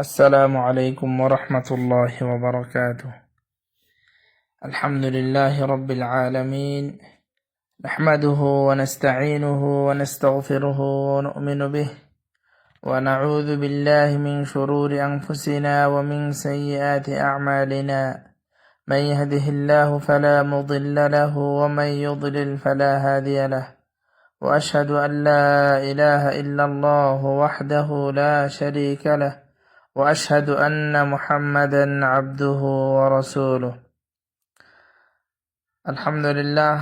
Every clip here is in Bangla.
السلام عليكم ورحمة الله وبركاته. الحمد لله رب العالمين. نحمده ونستعينه ونستغفره ونؤمن به. ونعوذ بالله من شرور أنفسنا ومن سيئات أعمالنا. من يهده الله فلا مضل له ومن يضلل فلا هادي له. وأشهد أن لا إله إلا الله وحده لا شريك له. واشهد ان محمدا عبده ورسوله আলহামদুলিল্লাহ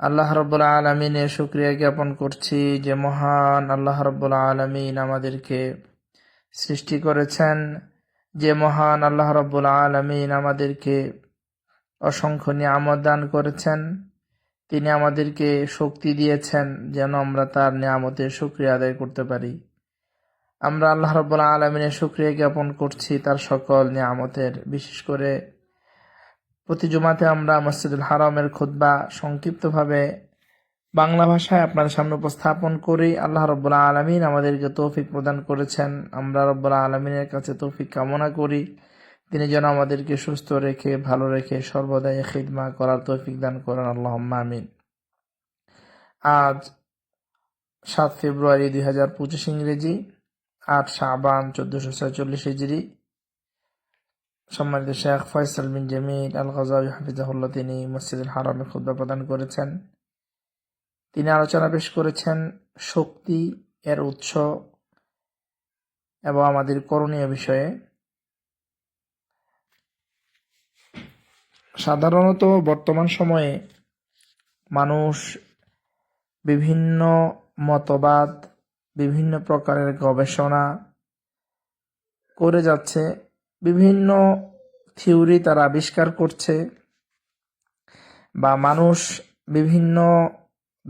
আল্লাহ রব্বুল আলমিনের শুক্রিয়া জ্ঞাপন করছি যে মহান আল্লাহ রব্বুল আলমিন আমাদেরকে সৃষ্টি করেছেন যে মহান আল্লাহ রব্বুল আলমিন আমাদেরকে অসংখ্য নিয়ামত দান করেছেন তিনি আমাদেরকে শক্তি দিয়েছেন যেন আমরা তার নিয়ামতের শুক্রিয়া আদায় করতে পারি আমরা আল্লাহ রব্বুল্লাহ আলমিনের শুক্রিয়া জ্ঞাপন করছি তার সকল নিয়ামতের। বিশেষ করে প্রতি জুমাতে আমরা মসজিদুল হারামের খুদ্া সংক্ষিপ্তভাবে বাংলা ভাষায় আপনাদের সামনে উপস্থাপন করি। আল্লাহ রব্বুল্লাহ আলমিন আমাদেরকে তৌফিক প্রদান করেছেন। আমরা রব্বুল্লাহ আলমিনের কাছে তৌফিক কামনা করি। তিনি যেন আমাদেরকে সুস্থ রেখে, ভালো রেখে, সর্বদাই খিদমা করার তৌফিক দান করেন। আল্লাহ আমিন। আজ সাত ফেব্রুয়ারি দুই হাজার পঁচিশ ইংরেজি। আট শাহবান চোদ্দশো ছয়চল্লিশ হিজড়ি সম্মানিত শেখ ফয়সাল বিন জামিল আল গাজাবি হাফিজাহুল্লাহ, তিনি মসজিদুল হারামে খুদ্া প্রদান করেছেন। তিনি আলোচনা পেশ করেছেন শক্তি এর উৎস এবং আমাদের করণীয় বিষয়ে। সাধারণত বর্তমান সময়ে মানুষ বিভিন্ন মতবাদ বিভিন্ন প্রকারের গবেষণা করে যাচ্ছে, বিভিন্ন থিওরি তারা আবিষ্কার করছে বা মানুষ বিভিন্ন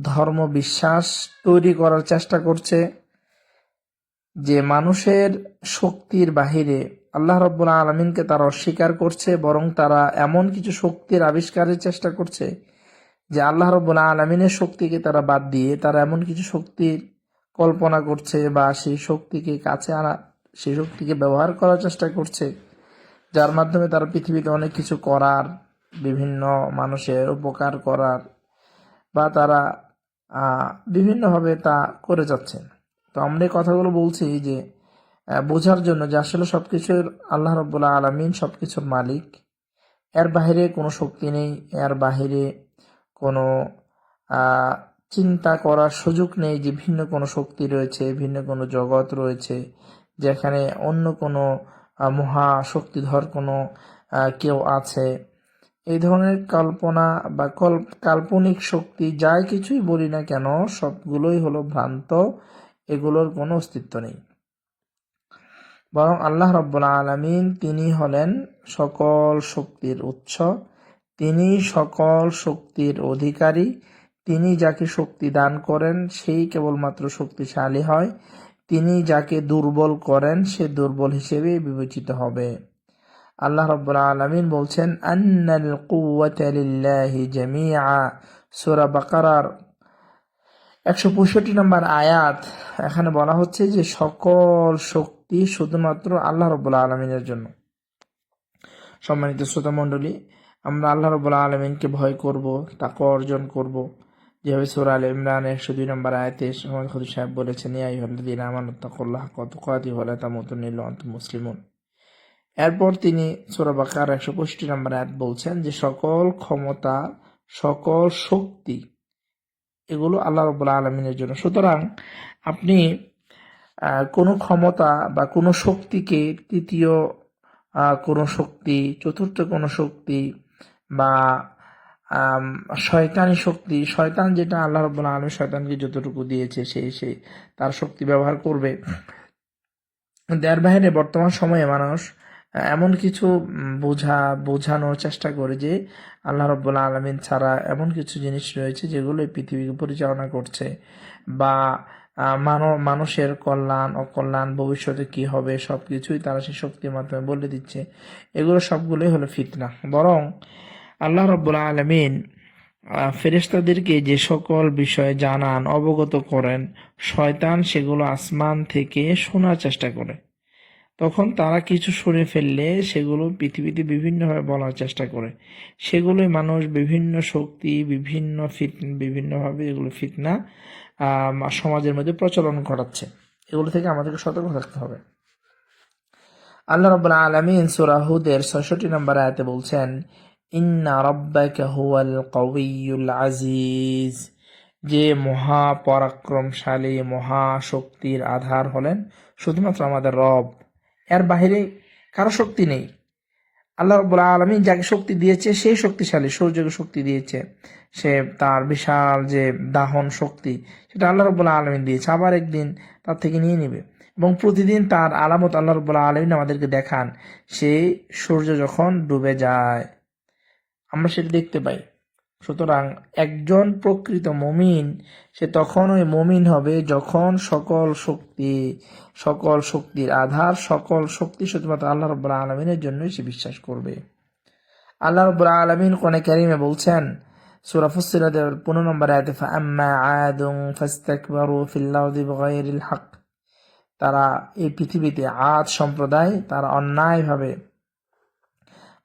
ধর্ম বিশ্বাস তৈরি করার চেষ্টা করছে যে মানুষের শক্তির বাহিরে আল্লাহ রব্বুল্লা আলমিনকে তারা অস্বীকার করছে বরং তারা এমন কিছু শক্তির আবিষ্কারের চেষ্টা করছে যে আল্লাহ রব্বুল্লা আলমিনের শক্তিকে তারা বাদ দিয়ে তারা এমন কিছু শক্তির কল্পনা করছে বা সেই শক্তিকে কাছে আনা, সেই শক্তিকে ব্যবহার করার চেষ্টা করছে, যার মাধ্যমে তারা পৃথিবীতে অনেক কিছু করার, বিভিন্ন মানুষের উপকার করার বা তারা বিভিন্নভাবে তা করে যাচ্ছেন। তো আমরা এই কথাগুলো বলছি যে বোঝার জন্য যে আসলে সব কিছুর আল্লাহ রব্বুল্লাহ আলমিন সব কিছুর মালিক। এর বাহিরে কোনো শক্তি নেই, এর বাহিরে কোনো চিন্তা করার সুযোগ নেই যে ভিন্ন কোনো শক্তি রয়েছে, ভিন্ন কোনো জগৎ রয়েছে, যেখানে অন্য কোনো মহা শক্তিধর কোনো কেউ আছে। এই ধরনের কল্পনা বা কাল্পনিক শক্তি যাই কিছুই বলি না কেন, সবগুলোই হলো ভ্রান্ত, এগুলোর কোনো অস্তিত্ব নেই। বরং আল্লাহ রব্বুল আলমিন তিনি হলেন সকল শক্তির উৎস, তিনি সকল শক্তির অধিকারী তিনি যাকে শক্তি দান করেন, সেই কেবলমাত্র শক্তিশালী হয়। তিনি যাকে দুর্বল করেন, সে দুর্বল হিসেবে বিবেচিত হবে। আল্লাহ রব্বুল্লা আলমিন বলছেন, আন্নাল কুয়াতিল্লাহি জামিয়া সুরা বাকারার একশো পঁয়ষট্টি নম্বর আয়াত, এখানে বলা হচ্ছে যে সকল শক্তি শুধুমাত্র আল্লাহ রব্বুল্লা আলমিনের জন্য। সম্মানিত শ্রোতা মণ্ডলী আমরা আল্লাহ রব্বুল্লা আলমিনকে ভয় করব, তাকে অর্জন করব। যেভাবে সুরা আল ইমরান একশো দুই নম্বর আয়তে মোহাম্মদ খদুর সাহেব বলেছেন ইয়াই হল্লাদিন আমানুত্তাকুল্লাহ কত কাতি হলে তামতুন নিল অন্ত মুসলিমুন। এরপর তিনি সুরা বাকার একশো পঁয়ষট্টি নম্বর আয়াত বলছেন যে, সকল ক্ষমতা, সকল শক্তি, এগুলো আল্লাহ রবুল্লা আলমিনের জন্য। সুতরাং আপনি কোনো ক্ষমতা বা কোনো শক্তিকে তৃতীয় কোনো শক্তি, চতুর্থ কোনো শক্তি বা শয়তানি শক্তি, শয়তান যেটা আল্লাহ রব্বুল আলম শয়তানকে যতটুকু দিয়েছে সেই সেই তার শক্তি ব্যবহার করবে। দেয়ার বাহিরে বর্তমান সময়ে মানুষ এমন কিছু বোঝা, বোঝানোর চেষ্টা করে যে আল্লাহ রব্বুল আলমিন ছাড়া এমন কিছু জিনিস রয়েছে যেগুলো পৃথিবীকে পরিচালনা করছে বা মানব মানুষের কল্যাণ, অকল্যাণ, ভবিষ্যতে কি হবে সব কিছুই তারা সেই শক্তির মাধ্যমে বলে দিচ্ছে। এগুলো সবগুলোই হলো ফিতনা। বরং আল্লাহ রব্বুল আলমিন ফেরেস্তাদেরকে যে সকল বিষয়ে জানান, অবগত করেন, শয়তান সেগুলো আসমান থেকে শোনার চেষ্টা করে। তখন তারা কিছু শুনে ফেললে সেগুলো পৃথিবীতে বিভিন্নভাবে বলার চেষ্টা করে। সেগুলোই মানুষ বিভিন্ন শক্তি, বিভিন্ন ফিট বিভিন্নভাবে এগুলো ফিতনা সমাজের মধ্যে প্রচলন ঘটাচ্ছে। এগুলো থেকে আমাদেরকে সতর্ক থাকতে হবে। আল্লাহ রাব্বুল আলামিন সূরা হুদের 66 নম্বর আয়াতে বলছেন ইন্না রাব্বাকা হুয়াল কাউইয়ুল আজিজ। যে মহা পরাক্রমশালী মহা শক্তির আধার হলেন শুধুমাত্র আমাদের রব। এর বাইরে কারও শক্তি নেই। আল্লাহ রব্বুল আলমী যাকে শক্তি দিয়েছে, সেই শক্তিশালী, সূর্যকে শক্তি দিয়েছে। সে তার বিশাল যে দাহন শক্তি, সেটা আল্লাহ রব্বুল আলমী দিয়েছে। আবার একদিন তার থেকে নিয়ে নেবে এবং প্রতিদিন তার আলামত আল্লাহ রব্বুল আলমিন আমাদেরকে দেখান। সেই সূর্য যখন ডুবে যায় আমরা সেটা দেখতে পাই। সুতরাং একজন প্রকৃত মমিন, সে তখনই মমিন হবে যখন সকল শক্তি, সকল শক্তির আধার, সকল শক্তি শুধুমাত্র আল্লাহ রব্বুল আলমিনের জন্যই সে বিশ্বাস করবে। আল্লাহ রব্বুল আলমিন কোনে ক্যারিমে বলছেন, সূরা ফুসিলাতের 15 নম্বর হক। তারা এই পৃথিবীতে আদ সম্প্রদায়, তারা অন্যায়ভাবে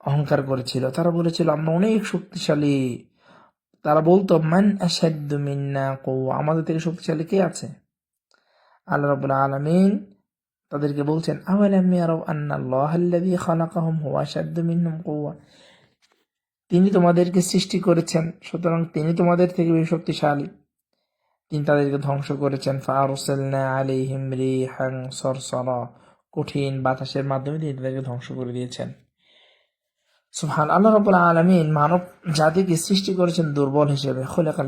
অহংকার করেছিল। তারা বলেছিল, আমরা অনেক শক্তিশালী। তারা বলতো আমাদের থেকে শক্তিশালী কে আছে? আল্লাহ রাব্বুল আলামিন তাদেরকে বলছেন হুয়া তিনি তোমাদেরকে সৃষ্টি করেছেন, সুতরাং তিনি তোমাদের থেকে বেশি শক্তিশালী। তিনি তাদেরকে ধ্বংস করেছেন। ফারসালনা কঠিন বাতাসের মাধ্যমে তিনি তাদেরকে ধ্বংস করে দিয়েছেন। সুবহান আল্লাহ রাব্বুল আলামিন মানব জাতিকে সৃষ্টি করেছেন দুর্বল হিসেবে। খোলাকাল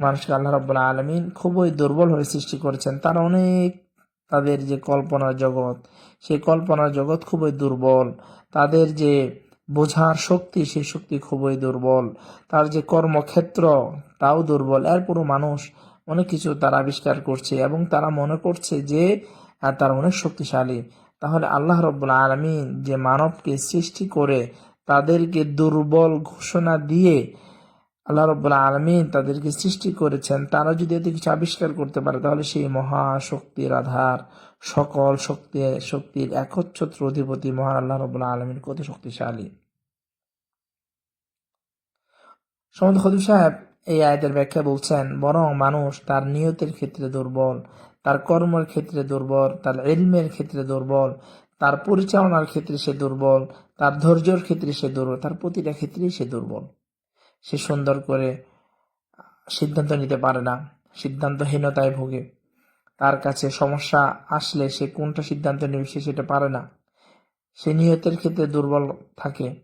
মানুষকে আল্লাহ রাব্বুল আলামিন খুবই দুর্বল হয়ে সৃষ্টি করেছেন। তার অনেক তাদের যে কল্পনার জগৎ, সেই কল্পনার জগৎ খুবই দুর্বল। তাদের যে বোঝার শক্তি, সেই শক্তি খুবই দুর্বল। তার যে কর্মক্ষেত্র, তাও দুর্বল। এরপরও মানুষ অনেক কিছু তারা আবিষ্কার করছে এবং তারা মনে করছে যে তারা অনেক শক্তিশালী। তাহলে আল্লাহ রব্বুল আলমিন যে মানবকে সৃষ্টি করে তাদেরকে দুর্বল ঘোষণা দিয়ে আল্লাহ রব্বুল আলমিন তাদেরকে সৃষ্টি করেছেন, তারা যদি এতে কিছু আবিষ্কার করতে পারে, তাহলে সেই মহা শক্তির আধার, সকল শক্তি, শক্তির একচ্ছত্র অধিপতি মহান আল্লাহ রব্বুল আলমিন কত শক্তিশালী। সমদ খদু সাহেব, এই আয়াতের ব্যাখ্যা বলছেন, বরং মানুষ তার নিয়তের ক্ষেত্রে দুর্বল। তার কর্মের ক্ষেত্রে দুর্বল, তার এলমের ক্ষেত্রে দুর্বল, তার পরিচালনার ক্ষেত্রে সে দুর্বল, তার ধৈর্যর ক্ষেত্রে সে দুর্বল, তার প্রতিটা ক্ষেত্রেই সে দুর্বল। সে সুন্দর করে সিদ্ধান্ত নিতে পারে না, সিদ্ধান্তহীনতায় ভোগে। তার কাছে সমস্যা আসলে সে কোনটা সিদ্ধান্ত নেবে সে সেটা পারে না। সে নিয়তের ক্ষেত্রে দুর্বল থাকে।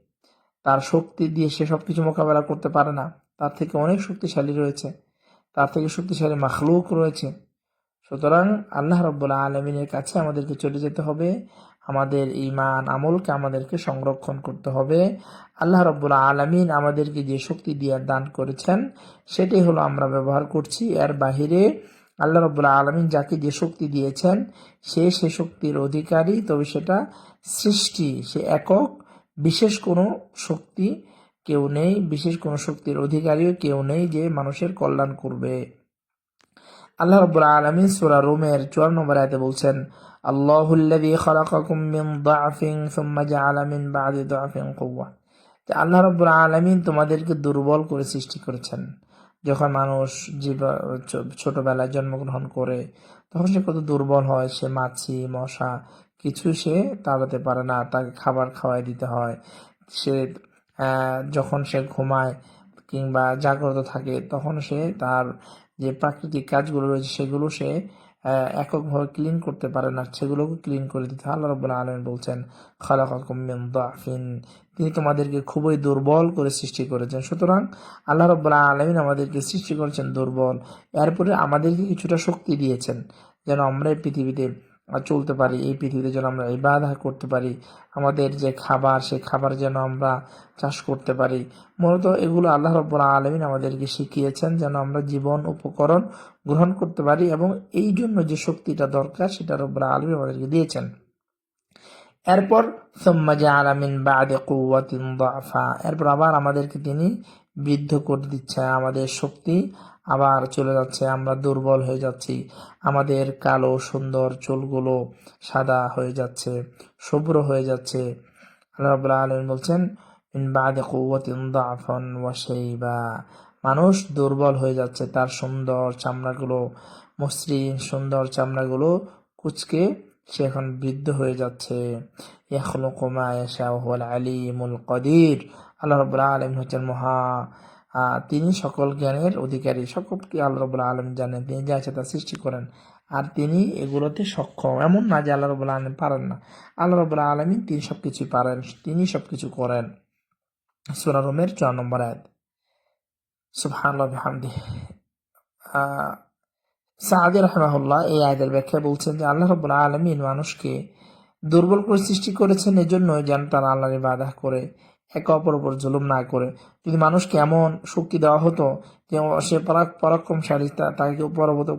তার শক্তি দিয়ে সে সব কিছু মোকাবেলা করতে পারে না। তার থেকে অনেক শক্তিশালী রয়েছে। তার থেকে শক্তিশালী মাখলুক রয়েছে। সুতরাং আল্লাহ রব্বুল্লাহ আলমিনের কাছে আমাদেরকে চলে যেতে হবে। আমাদের ইমান আমলকে আমাদেরকে সংরক্ষণ করতে হবে। আল্লাহ রব্বুল্লাহ আলমিন আমাদেরকে যে শক্তি দিয়ে দান করেছেন, সেটাই হলো আমরা ব্যবহার করছি। এর বাহিরে আল্লাহ রব্বুল্লাহ আলমিন যাকে যে শক্তি দিয়েছেন, সে সে শক্তির অধিকারী। তবে সেটা সৃষ্টি, সে একক। বিশেষ কোনো শক্তি কেউ নেই, বিশেষ কোনো শক্তির অধিকারীও কেউ নেই যে মানুষের কল্যাণ করবে। আল্লাহ রাব্বুল আলামিন সূরা রুমের 54 নম্বর আয়াতে বলছেন আল্লাহুল্লাযী খালাকাকুম মিন দাআফিন সুম্মা জাআলা মিন বা'দি দাআফিন কুওয়া। যে আল্লাহ রাব্বুল আলামিন তোমাদেরকে দুর্বল করে সৃষ্টি করেছেন। যখন মানুষ জীব ছোটবেলায় জন্মগ্রহণ করে, তখন সে কত দুর্বল হয়, সে মাছি, মশা, কিছু সে তাড়াতে পারে না, তাকে খাবার খাওয়াই দিতে হয়। সে যখন সে ঘুমায় কিংবা জাগ্রত থাকে, তখন সে তার যে প্রাকৃতিক কাজগুলো রয়েছে সেগুলো সে এককভাবে ক্লিন করতে পারে না। সেগুলোকে ক্লিন করে দিতে। আল্লাহ রব্বুল আলম বলছেন খালাকিন তিনি তোমাদেরকে খুবই দুর্বল করে সৃষ্টি করেছেন। সুতরাং আল্লাহ রব্বুল আলমিন আমাদেরকে সৃষ্টি করেছেন দুর্বল। এরপরে আমাদেরকে কিছুটা শক্তি দিয়েছেন। যেন আমরা এই পৃথিবীতে চলতে পারি, এই পৃথিবীতে যেন আমরা ইবাদা করতে পারি, আমাদের যে খাবার সেই খাবার যেন আমরা চাষ করতে পারি। মূলত এগুলো আল্লাহ রব্বুল আলমিন আমাদেরকে শিখিয়েছেন যেন আমরা জীবন উপকরণ গ্রহণ করতে পারি এবং এই জন্য যে শক্তিটা দরকার সেটা রব্বুল আলমিন আমাদেরকে দিয়েছেন। এরপর, সুম্মা জাআলা মিন বা'দি কুওয়াতিন দাফা এরপর আবার আমাদেরকে তিনি বৃদ্ধ করে দিচ্ছে আমাদের শক্তি আবার চলে যাচ্ছে, আমরা দুর্বল হয়ে যাচ্ছি। আমাদের কালো সুন্দর চুলগুলো সাদা হয়ে যাচ্ছে, শুভ্র হয়ে যাচ্ছে। আল্লাহ আলামিন বলছেন মিন মানুষ দুর্বল হয়ে যাচ্ছে, তার সুন্দর চামড়াগুলো, মসৃণ সুন্দর চামড়াগুলো কুচকে সে এখন বৃদ্ধ হয়ে যাচ্ছে। মা ইয়াশা হুয়াল আলিমুল কদির। আল্লাহ রাব্বুল আলামিন হচ্ছেন মহা তিনি সকল জ্ঞানের অধিকারী, সকলকে আল্লাহ রাব্বুল আলামিন জানেন তিনি যা ইচ্ছা তা সৃষ্টি করেন। আর তিনি এগুলোতে সক্ষম, এমন না যে আল্লাহ রাব্বুল আলামিন পারেন না। আল্লাহ রাব্বুল আলামিন তিনি সবকিছু পারেন, তিনি সব কিছু করেন। সূরা রুমের চার নম্বর আয়াত। সুবহানাল্লাহ, বিহামদি। আহ সাদি রহমাহুল্লাহ এই আয়াতের ব্যাখ্যা বলছেন যে, আল্লাহ রাব্বুল আলামিন মানুষকে দুর্বল করে সৃষ্টি করেছেন এজন্য যেন তারা আল্লাহর বাধা করে। একে অপর ওপর জুলুম না করে। যদি মানুষকে এমন শক্তি দেওয়া হতো যে সে পরাক পরাক্রমশালী তাকে কেউ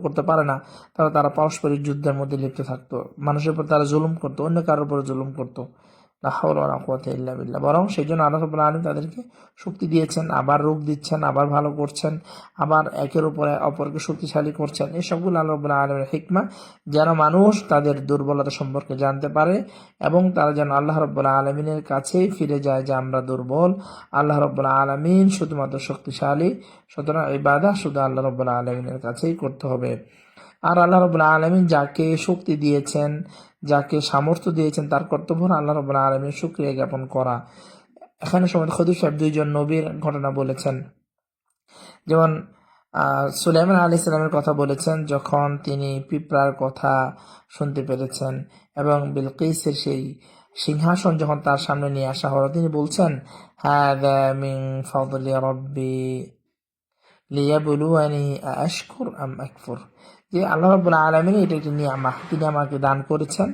করতে পারে না, তাহলে তারা পারস্পরিক যুদ্ধের মধ্যে লিপ্ত থাকতো। মানুষের উপর তারা জুলুম করতো, অন্য কারোর উপর জুলুম করতো। ইল্লা বিল্লাহ। বরং সেই জন্য আল্লাহ রাব্বুল আলামিন তাদেরকে শক্তি দিয়েছেন, আবার রোগ দিচ্ছেন, আবার ভালো করছেন, আবার একের উপরে অপরকে শক্তিশালী করছেন। এসবগুলো সবগুলো আল্লাহ রাব্বুল আলামিনের হিকমা, যেন মানুষ তাদের দুর্বলতা সম্পর্কে জানতে পারে এবং তারা যেন আল্লাহ রাব্বুল আলমিনের কাছেই ফিরে যায় যে আমরা দুর্বল। আল্লাহ রাব্বুল আলমিন শুধুমাত্র শক্তিশালী, সুতরাং এই বাধা শুধু আল্লাহ রাব্বুল আলমিনের কাছেই করতে হবে। আর আল্লাহ রবুল্লা আলমিন যাকে শক্তি দিয়েছেন, যাকে সামর্থ্য দিয়েছেন, তার কর্তব্য আল্লাহ রবুল্লা আলমীর সুক্রিয়া জ্ঞাপন করা। এখানে সময় খদুর সাহেব দুইজন নবীর ঘটনা বলেছেন। যেমন সুলাইমান আলী সালামের কথা বলেছেন, যখন তিনি পিঁপড়ার কথা শুনতে পেরেছেন এবং বিলকিসের সেই সিংহাসন যখন তার সামনে নিয়ে আসা হলো, তিনি বলছেন হ্যাঁ যে আল্লাহ রব্বুল আলমিন এটা একটি নিয়ামা তিনি আমাকে দান করেছেন।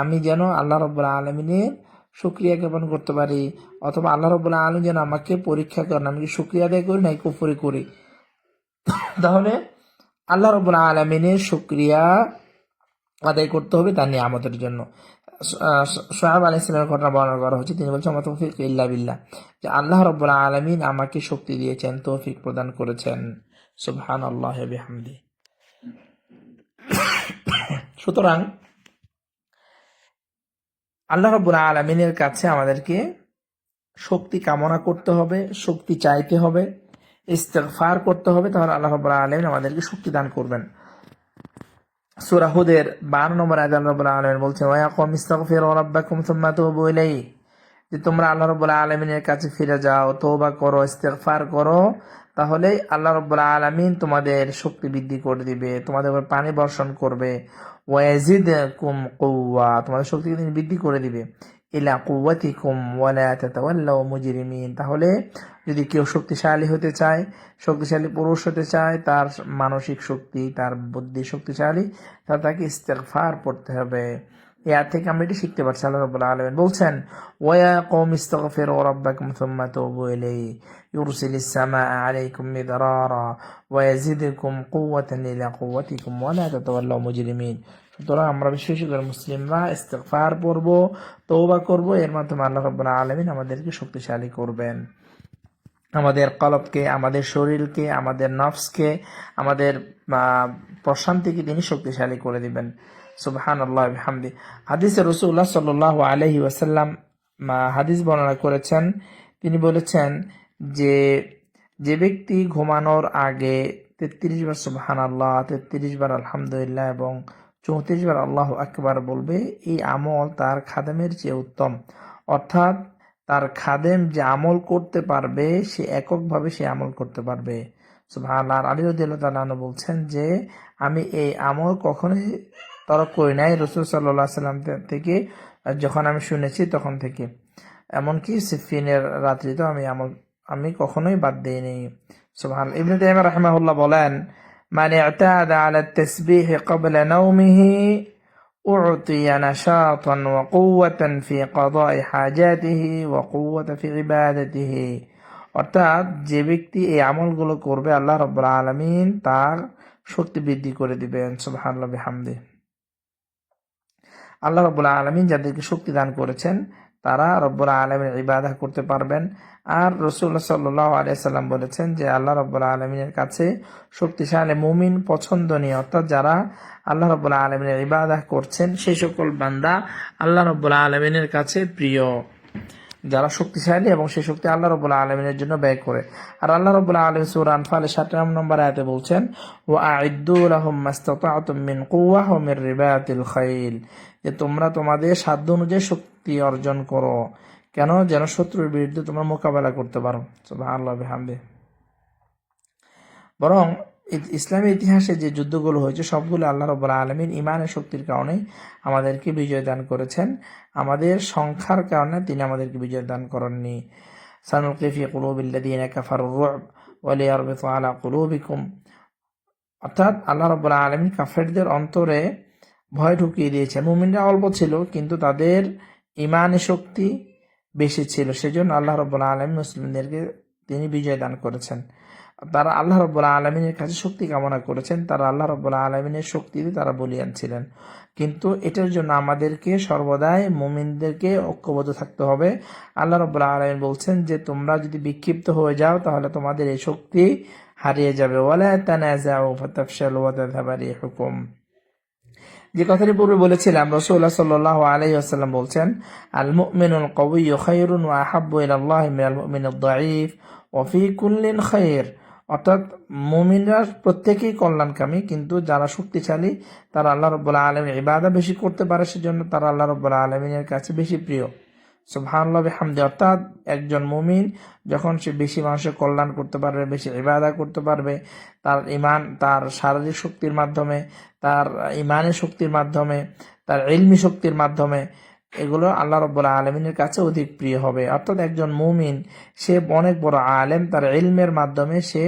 আমি যেন আল্লাহ রব্বুল আলমিনের সুক্রিয়া জ্ঞাপন করতে পারি। অথবা আল্লাহ রব্বুল আলম যেন আমাকে পরীক্ষা করেন, আমি কি সুক্রিয়া আদায় করি নাই কুফরি করি। তাহলে আল্লাহ রব্বুল আলমিনের সুক্রিয়া আদায় করতে হবে তার নিয়ামতের জন্য। সোহাব আলী ইসলামের ঘটনা বর্ণনা করা হচ্ছে তিনি বলছেন, আমার তৌফিক ইল্লা বিল্লাহ। যে আল্লাহ রব্বুল আলমিন আমাকে শক্তি দিয়েছেন, তৌফিক প্রদান করেছেন। সুবহান আল্লাহ বিহামদি সুতরাং আল্লাহ রব্বুল আলমিনের কাছে আমাদেরকে শক্তি কামনা করতে হবে, শক্তি চাইতে হবে, ইস্তেগফার করতে হবে, তাহলে আল্লাহ রব্বুল আলমিন আমাদেরকে শক্তি দান করবেন। সূরা হুদের 12 নম্বর আয়াত আল্লাহ রাব্বুল আলামিন তুবু ইলাইহি। যে তোমরা আল্লাহ রাব্বুল আলামিনের কাছে ফিরে যাও, তওবা করো, ইস্তেগফার করো তাহলে আল্লাহ রাব্বুল আলামিন তোমাদের শক্তি বৃদ্ধি করে দিবে, তোমাদের উপর পানি বর্ষণ করবে। ওয়াজিদ কুম কুওয়া, তোমাদের শক্তি বৃদ্ধি করে দিবে। ইলা কুওয়াতিকুম ওয়ালা তাতাওয়াল্লাউ মুজরিমিন, তাহলে যদি কেউ শক্তিশালী হতে চায়, শক্তিশালী পুরুষ হতে চায়, তার মানসিক শক্তি, তার বুদ্ধি শক্তিশালী তাহলে তাকে ইস্তেগফার পড়তে হবে। এর থেকে আমরা এটি শিখতে পারছি, আল্লাহ রাব্বুল আলামিন বলছেন, ওয়া কওম ইস্তাগফিরু রাব্বাকুম সুম্মা তুবু ইলাইহি। আলাইকুম মিদরারা ওয়া ইয়াজিদকুম কুওয়াতান ইলা কুওয়াতিকুম ওয়া লা তাতাওয়াল্লাউ মুজরিমিন সুতরাং আমরা বিশেষ করে মুসলিমরা ইস্তেগফার পড়ব তওবা করব, এর মাধ্যমে আল্লাহ রাব্বুল আলামিন আমাদেরকে শক্তিশালী করবেন। আমাদের কলবকে, আমাদের শরীরকে, আমাদের নফসকে, আমাদের প্রশান্তিকে তিনি শক্তিশালী করে দিবেন। সুবহান আল্লাহ হামদি হাদিসে রসুল্লাহ সাল্লাহ আলহি ওয়াসাল্লাম হাদিস বর্ণনা করেছেন। তিনি বলেছেন যে যে ব্যক্তি ঘুমানোর আগে তেত্রিশ বার সুবহান আল্লাহ তেত্রিশ বার আলহামদুলিল্লাহ এবং চৌত্রিশ বার আল্লাহ আকবার বলবে, এই আমল তার খাদেমের চেয়ে উত্তম। অর্থাৎ তার খাদেম যে আমল করতে পারবে, সে এককভাবে সে আমল করতে পারবে। সুবহান আর আলী রদিল্লাহ বলছেন যে, আমি এই আমল কখনোই তরক করি নাই রসুল সাল্লাহ সাল্লাম থেকে, যখন আমি শুনেছি তখন থেকে। এমনকি সিফিনের রাত্রিতেও আমি আমল আমি কখনোই বাদ দিইনি সুবহান ইবনে তাইমিয়া রাহিমাহুল্লাহ বলেন মানে اعتاد على التسبيح قبل نومه أعطي نشاطا وقوة في قضاء حاجاته وقوة في عبادته অর্থাৎ যে ব্যক্তি এই আমলগুলো করবে আল্লাহ রব্বুল আলমিন তার শক্তি বৃদ্ধি করে দিবেন সুবহানাল্লাহ বিহামদি আল্লাহ রব্বুল আলমিন যাদেরকে শক্তি দান করেছেন তারা রব্বুল আলমিনের ইবাদা করতে পারবেন। আর রসুল্লাহ সাল্লাহ আলিয়াল্লাম বলেছেন যে, আল্লাহ রব্বুল আলমিনের কাছে শক্তিশালী মুমিন পছন্দনীয়। অর্থাৎ যারা আল্লাহ রব্বুল আলমিনের ইবাদা করছেন, সেই সকল বান্দা আল্লাহ রব্বুল আলমিনের কাছে প্রিয়। যারা শক্তিশালী এবং সেই শক্তি আল্লাহ রবুল্লা আলমিনের জন্য ব্যয় করে। আর আল্লাহ রবুল্লা আলম সুর আনফালে ষাট নম্বর আয়াতে বলছেন ও আইদুল মিন কুয়াহ মির রিবায়াতিল খাইল। যে তোমরা তোমাদের সাধ্য অনুযায়ী শক্তি অর্জন করো। কেন যেন শত্রুর বিরুদ্ধে তোমরা মোকাবেলা করতে পারো। আল্লাহ হামদে বরং ইসলামী ইতিহাসে যে যুদ্ধগুলো হয়েছে, সবগুলো আল্লাহ রব্বুল আলমিন ইমানের শক্তির কারণে আমাদেরকে বিজয় দান করেছেন। আমাদের সংখ্যার কারণে তিনি আমাদেরকে বিজয় দান করেননি। সানুল ফি কুলুবিল্লাযীনা কাফারুর রু'ব ওয়া লিয়ারবিতু আলা কুলুবিকুম। অর্থাৎ আল্লাহ রব্বুল আলমিন কাফেরদের অন্তরে ভয় ঢুকিয়ে দিয়েছে। মুমিনরা অল্প ছিল, কিন্তু তাদের ইমানি শক্তি বেশি ছিল। সেজন্য আল্লাহ রব্বুল আলমী মুসলিমদেরকে তিনি বিজয় দান করেছেন। তারা আল্লাহ রব্বুল আলমিনের কাছে শক্তি কামনা করেছেন। তারা আল্লাহ রব্বুল আলমিনের শক্তিতে তারা বলিয়ান ছিলেন। কিন্তু এটার জন্য আমাদেরকে সর্বদাই মুমিনদেরকে ঐক্যবদ্ধ থাকতে হবে। আল্লাহ রব্বুল আলমিন বলছেন যে, তোমরা যদি বিক্ষিপ্ত হয়ে যাও, তাহলে তোমাদের এই শক্তি হারিয়ে যাবে। ওয়ালা তানাজাউ ফাতাফশালু ওয়া তাযহাবা রিহুকুম যে কথাটি পূর্বে বলেছিলাম রসুল্লাহ সাল্লাহ আলাই আসাল্লাম বলছেন আল মুমিনুল কবি খায়রুন ওয়া আহাব্বু ইল্লাহ মিনাল মুমিনুদ দাঈফ ওয়া ফি কুল্লিন খায়র। অর্থাৎ মুমিনরা প্রত্যেকেই কল্যাণকামী, কিন্তু যারা শক্তিশালী, তারা আল্লাহ রব্বুল্লাহ আলমীর ইবাদা বেশি করতে পারে, সেজন্য তারা আল্লাহ রব্বুল্লাহ আলমিনের কাছে বেশি প্রিয়। সুবহানাল্লাহ হামদে অর্থাৎ একজন মুমিন যখন সে বেশি মানুষের কল্যাণ করতে পারবে, বেশি ইবাদা করতে পারবে, তার ইমান তার শারীরিক শক্তির মাধ্যমে, তার ইমানের শক্তির মাধ্যমে, তার ইলমি শক্তির মাধ্যমে, এগুলো আল্লাহ রব্বুল্লাহ আলমিনের কাছে অধিক প্রিয় হবে। অর্থাৎ একজন মুমিন, সে অনেক বড় আলেম, তার ইলমের মাধ্যমে সে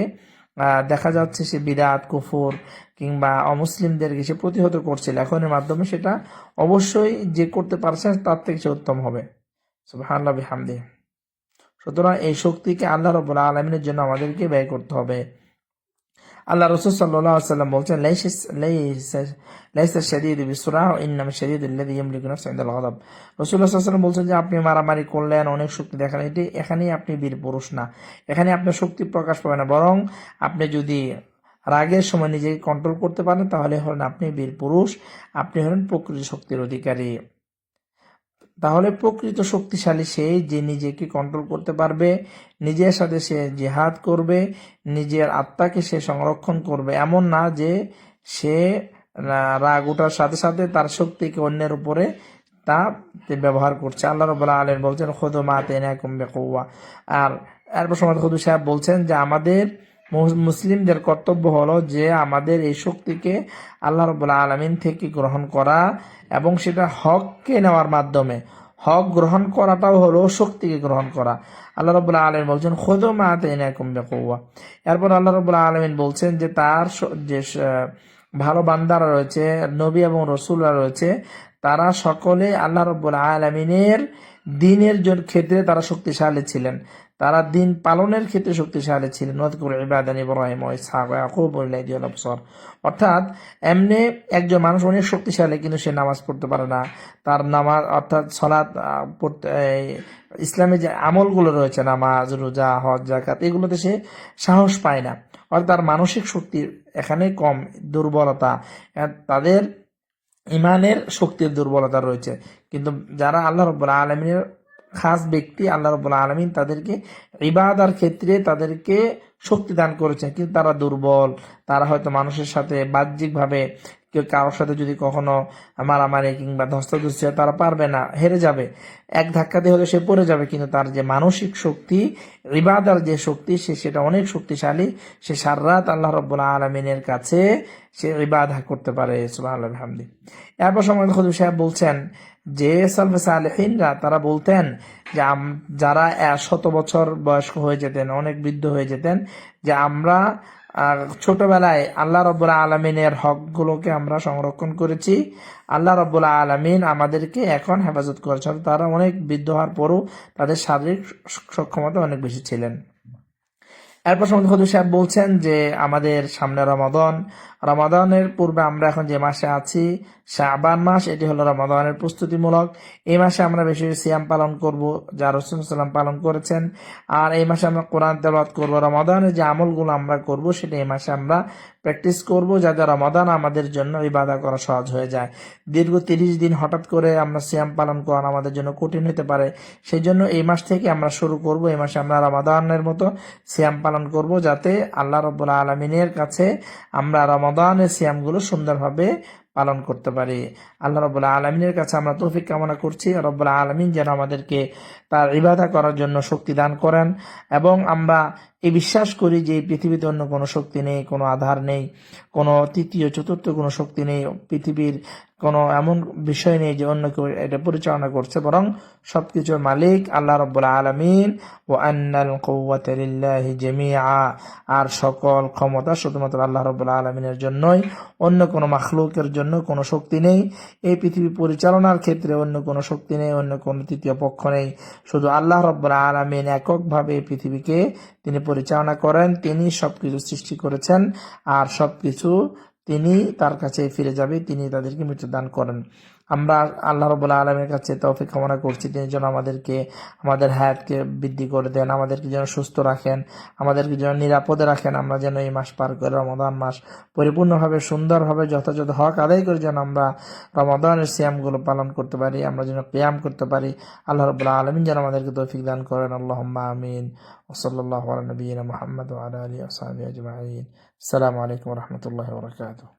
দেখা যাচ্ছে সে বিদাত, কুফুর কিংবা অমুসলিমদেরকে সে প্রতিহত করছে লেখনের মাধ্যমে সেটা অবশ্যই যে করতে পারছে তার থেকে সে উত্তম হবে। সুবহানাল্লাহ বিহামদি। সুতরাং এই শক্তিকে আল্লাহ রব্বুল আলমিনের জন্য আমাদেরকে ব্যয় করতে হবে। আল্লাহ রসুল সাল্লাহ সাল্লাম বলছেন, লাইসা শরীদ বিসুরা ইন্নাম ইনদাল গাদাব। আলাইহি ওয়াসাল্লাম বলছেন যে, আপনি মারামারি করলেন, অনেক শক্তি দেখান এটি এখানেই আপনি বীর পুরুষ না। এখানে আপনার শক্তি প্রকাশ পাবে না। বরং আপনি যদি রাগের সময় নিজেকে কন্ট্রোল করতে পারেন, তাহলে হলেন আপনি বীর পুরুষ। আপনি হলেন প্রকৃত শক্তির অধিকারী। তাহলে প্রকৃত শক্তিশালী সেই যে নিজেকে কন্ট্রোল করতে পারবে, নিজের সাথে সে জেহাদ করবে, নিজের আত্মাকে সে সংরক্ষণ করবে। এমন না যে সে রাগ ওঠার সাথে সাথে তার শক্তিকে অন্যের উপরে তা ব্যবহার করছে। আল্লাহ রবাহ আলেন বলছেন খোদ মা তেনা কমবে কৌয়া আর এরপর সময় খুদু সাহেব বলছেন যে, আমাদের মুসলিমদের কর্তব্য হলো যে আমাদের এই শক্তিকে আল্লাহ রবুল্লা আলমিন থেকে গ্রহণ করা এবং সেটা হককে নেওয়ার মাধ্যমে। হক গ্রহণ করাটাও হলো শক্তিকে গ্রহণ করা। আল্লাহ রবুল্লা আলমিন বলছেন খোদ মা তেনা কমবে কৌয়া এরপর আল্লাহ রবুল্লা আলমিন বলছেন যে তার যে ভালো বান্দারা রয়েছে, নবী এবং রসুলরা রয়েছে, তারা সকলে আল্লাহ রব্বুল আলমিনের দিনের জন্য ক্ষেত্রে তারা শক্তিশালী ছিলেন। তারা দিন পালনের ক্ষেত্রে শক্তিশালী ছিলেন। ইবাদান ইব্রাহিম ও ইসহাক ইয়াকুব অর্থাৎ এমনি একজন মানুষ অনেক শক্তিশালী কিন্তু সে নামাজ পড়তে পারে না। তার নামাজ অর্থাৎ সলাৎ আহ, পড়তে এই, ইসলামে যে আমলগুলো রয়েছে নামাজ রোজা হজ জাকাত এগুলোতে সে সাহস পায় না। অর্থাৎ তার মানসিক শক্তি এখানে কম দুর্বলতা। তাদের ইমানের শক্তির দুর্বলতা রয়েছে। কিন্তু যারা আল্লাহ রব্বুল্লা আলমিনের খাস ব্যক্তি আল্লাহ রব্বুল্লা আলমিন তাদেরকে ইবাদার ক্ষেত্রে তাদেরকে শক্তি দান করেছেন। কিন্তু তারা দুর্বল, তারা হয়তো মানুষের সাথে বাহ্যিকভাবে কেউ কারোর সাথে যদি কখনো মারামারি কিংবা ধস্তাধস্তি তারা পারবে না, হেরে যাবে। এক ধাক্কাতে হলে সে পড়ে যাবে, কিন্তু তার যে মানসিক শক্তি, ইবাদার যে শক্তি, সে সেটা অনেক শক্তিশালী। সে সাররাত আল্লাহ রব্বুল্লা আলমিনের কাছে সে ইবাদা করতে পারে, সুবহানাল্লাহ হামদি এরপর সময় খুদু সাহেব বলছেন যে সালফে সালেহিনরা, তারা বলতেন যে যারা শত বছর বয়স্ক হয়ে যেতেন, অনেক বৃদ্ধ হয়ে যেতেন, যে আমরা ছোটবেলায় আল্লাহ রব্বুল্লা আলমিনের হকগুলোকে আমরা সংরক্ষণ করেছি। আল্লাহ রব্বুল্লা আলমিন আমাদেরকে এখন হেফাজত করেছে তারা অনেক বৃদ্ধ হওয়ার পরও তাদের শারীরিক সক্ষমতা অনেক বেশি ছিলেন। এরপর খদু সাহেব বলছেন যে আমাদের সামনে রমাদন রমাদানের পূর্বে আমরা এখন যে মাসে আছি, শাবান মাস, এটি হলো রমাদানের প্রস্তুতিমূলক। এই মাসে আমরা বেশি সিয়াম পালন করব, যা রসুলাম পালন করেছেন। আর এই মাসে আমরা কোরআন তেলাওয়াত করব। রমাদানের যে আমলগুলো আমরা করব, সেটা এই মাসে আমরা প্র্যাকটিস করব, যাতে রমাদান আমাদের জন্য ইবাদা করা সহজ হয়ে যায়। দীর্ঘ তিরিশ দিন হঠাৎ করে আমরা সিয়াম পালন করা আমাদের জন্য কঠিন হতে পারে। সেই জন্য এই মাস থেকে আমরা শুরু করব, এই মাসে আমরা রমাদানের মতো সিয়াম পালন করব, যাতে আল্লাহ রব্বুল্লা আলমিনের কাছে আমরা রমাদানের সিয়ামগুলো সুন্দরভাবে পালন করতে পারি। আল্লাহ রব্বুল্লা আলমিনের কাছে আমরা তৌফিক কামনা করছি। রব্বুল্লা আলমিন যেন আমাদেরকে তার ইবাদা করার জন্য শক্তি দান করেন এবং আমরা এই বিশ্বাস করি যে পৃথিবীতে অন্য কোনো শক্তি নেই, কোনো আধার নেই, কোনো তৃতীয়, চতুর্থ কোনো শক্তি নেই, পৃথিবীর কোনো এমন বিষয় নেই যে অন্য কেউ এটা পরিচালনা করছে। বরং সব সবকিছুর মালিক আল্লাহ রব্বুল আলমিন ও আন্নাল কৌয়াতিল্লাহি জেমিয়া আর সকল ক্ষমতা শুধুমাত্র আল্লাহ রব্বুল আলমিনের জন্যই, অন্য কোনো মাখলুকের জন্য কোনো শক্তি নেই। এই পৃথিবী পরিচালনার ক্ষেত্রে অন্য কোনো শক্তি নেই, অন্য কোনো তৃতীয় পক্ষ নেই। শুধু আল্লাহ রব্বুল আলমিন এককভাবে এই পৃথিবীকে তিনি পরিচালনা করেন, তিনি সবকিছু সৃষ্টি করেছেন আর সবকিছু তিনি তার কাছে ফিরে যাবে, তিনি তাদেরকে মৃত্যুদান করেন। আমরা আল্লাহ রবুল্লা আলমের কাছে তৌফিক কামনা করছি। তিনি যেন আমাদেরকে, আমাদের হায়াতকে বৃদ্ধি করে দেন, আমাদেরকে যেন সুস্থ রাখেন, আমাদেরকে যেন নিরাপদে রাখেন। আমরা যেন এই মাস পার করে রমাদান মাস পরিপূর্ণভাবে, সুন্দরভাবে, যথাযথ হক আদায় করে যেন আমরা রমাদানের সিয়ামগুলো পালন করতে পারি, আমরা যেন প্যায়াম করতে পারি। আল্লাহ রবুল্লা আলমিন যেন আমাদেরকে তৌফিক দান করেন। আল্লাহ আমিন। ওসল্লাহ নবীন মোহাম্মদ আলী আসামি আজমাইন। আসসালামু আলাইকুম রহমতুল্লাহ বরকাত